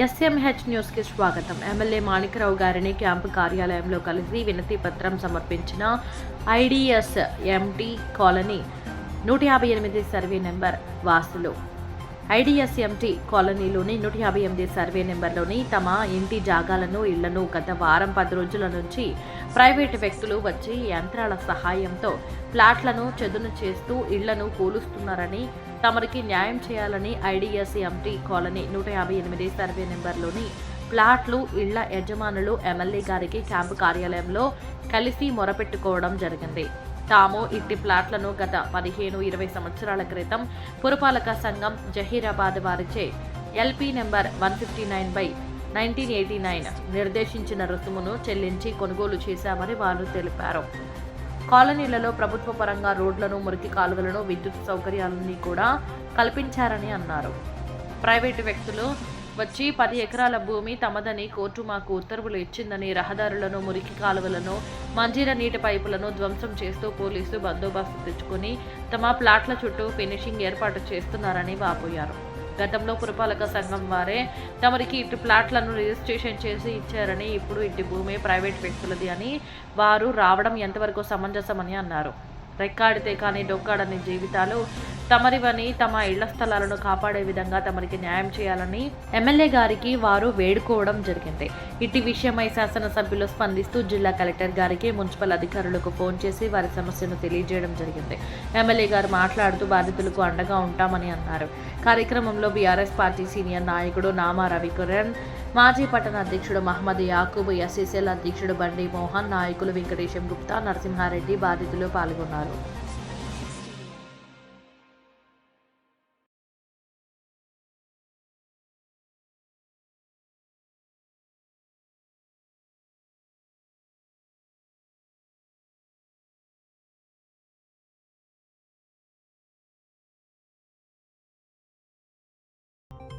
SMH న్యూస్కి స్వాగతం. MLA Manikrao గారిని క్యాంపు కార్యాలయంలో కలిసి వినతి పత్రం సమర్పించిన ఐడిఎస్ ఎంటీ కాలనీ నూట యాభై ఎనిమిది సర్వే నెంబర్ వాసులు. ఐడిఎస్ఎంటీ కాలనీలోని నూట యాభై ఎనిమిది సర్వే నెంబర్లోని తమ ఇంటి జాగాలను ఇళ్ళను గత వారం పది రోజుల నుంచి ప్రైవేటు వ్యక్తులు వచ్చి యంత్రాల సహాయంతో ప్లాట్లను చదును చేస్తూ ఇళ్ళను కూలుస్తున్నారని తమరికి న్యాయం చేయాలని ఐడిఎస్ఎంటీ కాలనీ నూట యాభై ఎనిమిది సర్వే నెంబర్లోని ప్లాట్లు ఇళ్ళ యజమానులు ఎమ్మెల్యే గారికి క్యాంపు కార్యాలయంలో కలిసి మొరపెట్టుకోవడం జరిగింది. తాము ఇట్టి ప్లాట్లను గత పదిహేను ఇరవై సంవత్సరాల క్రితం పురపాలక సంఘం జహీరాబాద్ వారిచే LP number one fifty nine by nineteen eighty nine నిర్దేశించిన రుసుమును చెల్లించి కొనుగోలు చేశామని వారు తెలిపారు. కాలనీలలో ప్రభుత్వ పరంగా రోడ్లను మురికి కాలువలను విద్యుత్ సౌకర్యాలని కూడా కల్పించారని అన్నారు. ప్రైవేటు వ్యక్తులు వచ్చి పది ఎకరాల భూమి తమదని కోర్టు మాకు ఉత్తర్వులు ఇచ్చిందని రహదారులను మురికి కాలువలను మంజీర నీటి పైపులను ధ్వంసం చేస్తూ పోలీసులు బందోబస్తు తెచ్చుకొని తమ ప్లాట్ల చుట్టూ ఫినిషింగ్ ఏర్పాటు చేస్తున్నారని వాపోయారు. గతంలో పురపాలక సంఘం వారే తమరికి ఇటు ప్లాట్లను రిజిస్ట్రేషన్ చేసి ఇచ్చారని ఇప్పుడు ఇటు భూమి ప్రైవేట్ వ్యక్తులది అని వారు రావడం ఎంతవరకు సమంజసమని అన్నారు. రెక్కాడితే కానీ డొక్కాడని జీవితాలు తమరివని తమ ఇళ్ళ స్థలాలను కాపాడే విధంగా తమరికి న్యాయం చేయాలని ఎమ్మెల్యే గారికి వారు వేడుకోవడం జరిగింది. ఇటు విషయమై శాసనసభ్యులు స్పందిస్తూ జిల్లా కలెక్టర్ గారికి మున్సిపల్ అధికారులకు ఫోన్ చేసి వారి సమస్యను తెలియజేయడం జరిగింది. ఎమ్మెల్యే గారు మాట్లాడుతూ బాధితులకు అండగా ఉంటామని అన్నారు. కార్యక్రమంలో బీఆర్ఎస్ పార్టీ సీనియర్ నాయకుడు నామా రవికిరణ్ మాజీ పట్టణ అధ్యక్షుడు మహమ్మద్ యాకూబ్ ఎస్ఎస్ఎల్ అధ్యక్షుడు బండి మోహన్ నాయకులు వెంకటేశం గుప్తా నరసింహారెడ్డి బాధితులు పాల్గొన్నారు.